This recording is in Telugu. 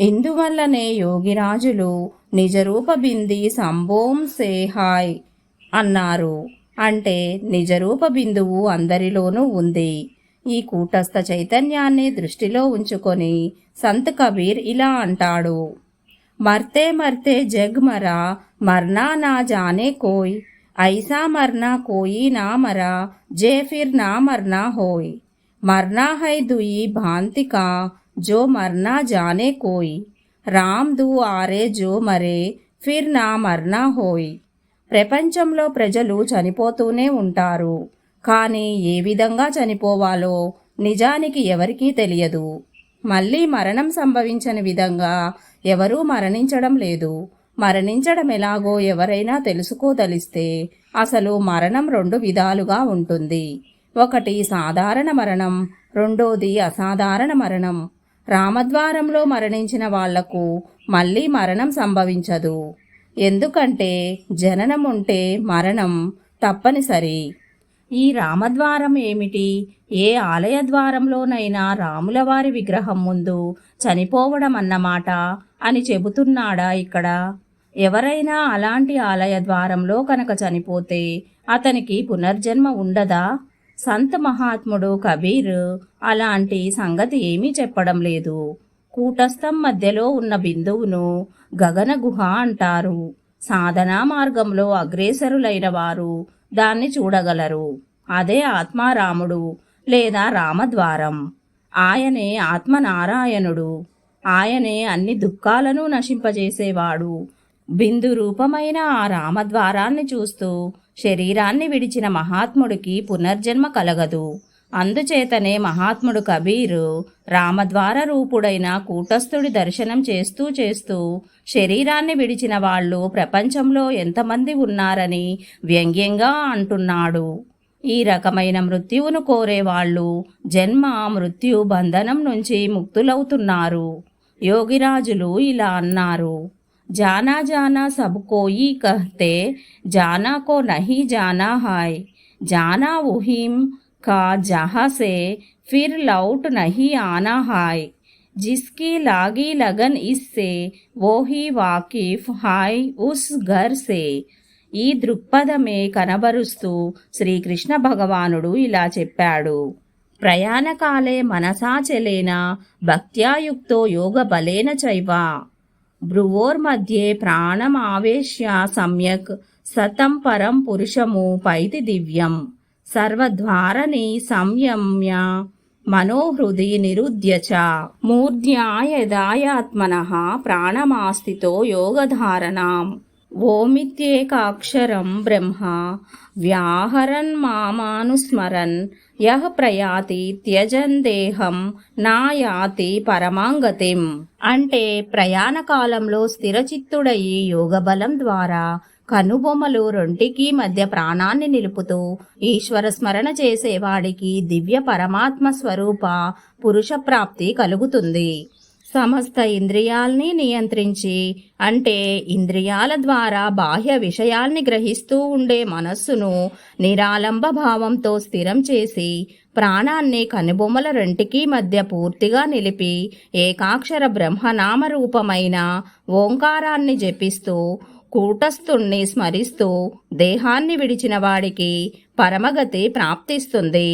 ఇందువల్లనే యోగిరాజులు నిజరూపబింది సంభోం సేహాయ్ అన్నారు. అంటే నిజరూప బిందువు అందరిలోనూ ఉంది. ఈ కూటస్థ చైతన్యాన్ని దృష్టిలో ఉంచుకొని సంత్ కబీర్ ఇలా అంటాడు. మర్తే మర్తే జగ్ మరా మర్నా నా జానే కోయ్. ఐసా మర్నా కోయి నా మరా జే ఫిర్ నా మర్నా హోయ్. మర్నా హై దుయి భాంతికా జో మర్నా జానే కోయ్ రామ్ దు ఆరే జో మరే ఫిర్ నా మర్నా హోయ్ ప్రపంచంలో ప్రజలు చనిపోతూనే ఉంటారు కానీ ఏ విధంగా చనిపోవాలో నిజానికి ఎవరికీ తెలియదు మళ్ళీ మరణం సంభవించని విధంగా ఎవరూ మరణించడం లేదు మరణించడం ఎలాగో ఎవరైనా తెలుసుకోదలిస్తే అసలు మరణం రెండు విధాలుగా ఉంటుంది. ఒకటి సాధారణ మరణం రెండోది అసాధారణ మరణం. రామద్వారంలో మరణించిన వాళ్ళకు మళ్ళీ మరణం సంభవించదు. ఎందుకంటే జననం ఉంటే మరణం తప్పనిసరి. ఈ రామద్వారం ఏమిటి? ఏ ఆలయ ద్వారంలోనైనా రాములవారి విగ్రహం ముందు చనిపోవడం అన్నమాట అని చెబుతున్నాడా ఇక్కడ? ఎవరైనా అలాంటి ఆలయ ద్వారంలో కనుక చనిపోతే అతనికి పునర్జన్మ ఉండదా? సంత్ మహాత్ముడు కబీర్ అలాంటి సంగతి ఏమీ చెప్పడం లేదు. కూటస్థం మధ్యలో ఉన్న బిందువును గగన గుహ అంటారు. సాధనా మార్గంలో అగ్రేసరులైన వారు దాన్ని చూడగలరు. అదే ఆత్మారాముడు లేదా రామద్వారం. ఆయనే ఆత్మనారాయణుడు. ఆయనే అన్ని దుఃఖాలను నశింపజేసేవాడు. బిందు రూపమైన ఆ రామద్వారాన్ని చూస్తూ శరీరాన్ని విడిచిన మహాత్ముడికి పునర్జన్మ కలగదు. అందుచేతనే మహాత్ముడు కబీరు రామద్వార రూపుడైన కూటస్థుడి దర్శనం చేస్తూ చేస్తూ శరీరాన్ని విడిచిన వాళ్ళు ప్రపంచంలో ఎంతమంది ఉన్నారని వ్యంగ్యంగా అంటున్నాడు. ఈ రకమైన మృత్యువును కోరేవాళ్ళు జన్మ మృత్యు బంధనం నుంచి ముక్తులవుతున్నారు. యోగిరాజులు ఇలా అన్నారు. जाना जाना सबको ही कहते जाना को नहीं जाना है जाना वहीम का जहाँ से फिर लौट नहीं आना है जिसकी लागी लगन इससे वो ही वाकिफ हाय उस घर से ఈ దృక్పథమే కనబరుస్తూ శ్రీకృష్ణ భగవానుడు ఇలా చెప్పాడు ప్రయాణకాలే మనసాచలేన భక్త్యాయుక్తో యోగ బలేన చైవ భ్రువోర్మధ్యే ప్రాణమావేశ్య సమ్యక్ సతం పరం పురుషము పైతి దివ్యం. సర్వద్వారని సంయమ్య మనోహృది నిరుద్య చ. మూర్ధ్యాయదాయాత్మన ప్రాణమాస్తితో యోగధారణాం. ఓమిత్యేకాక్షరం బ్రహ్మ వ్యాహరన్ మామానుస్మరన్ యహ ప్రయాతి త్యజందేహం నాయాతి పరమాంగతిం. అంటే ప్రయాణ కాలంలో స్థిరచిత్తుడయి యోగబలం ద్వారా కనుబొమ్మలు రొంటికి మధ్య ప్రాణాన్ని నిలుపుతూ ఈశ్వర స్మరణ చేసేవాడికి దివ్య పరమాత్మ స్వరూప పురుష ప్రాప్తి కలుగుతుంది. సమస్త ఇంద్రియాల్ని నియంత్రించి అంటే ఇంద్రియాల ద్వారా బాహ్య విషయాల్ని గ్రహిస్తూ ఉండే మనస్సును నిరాలంబ భావంతో స్థిరం చేసి ప్రాణాన్ని కనుబొమ్మల రెంటికి మధ్య పూర్తిగా నిలిపి ఏకాక్షర బ్రహ్మనామ రూపమైన ఓంకారాన్ని జపిస్తూ కూటస్థుణ్ణి స్మరిస్తూ దేహాన్ని విడిచిన వాడికి పరమగతి ప్రాప్తిస్తుంది.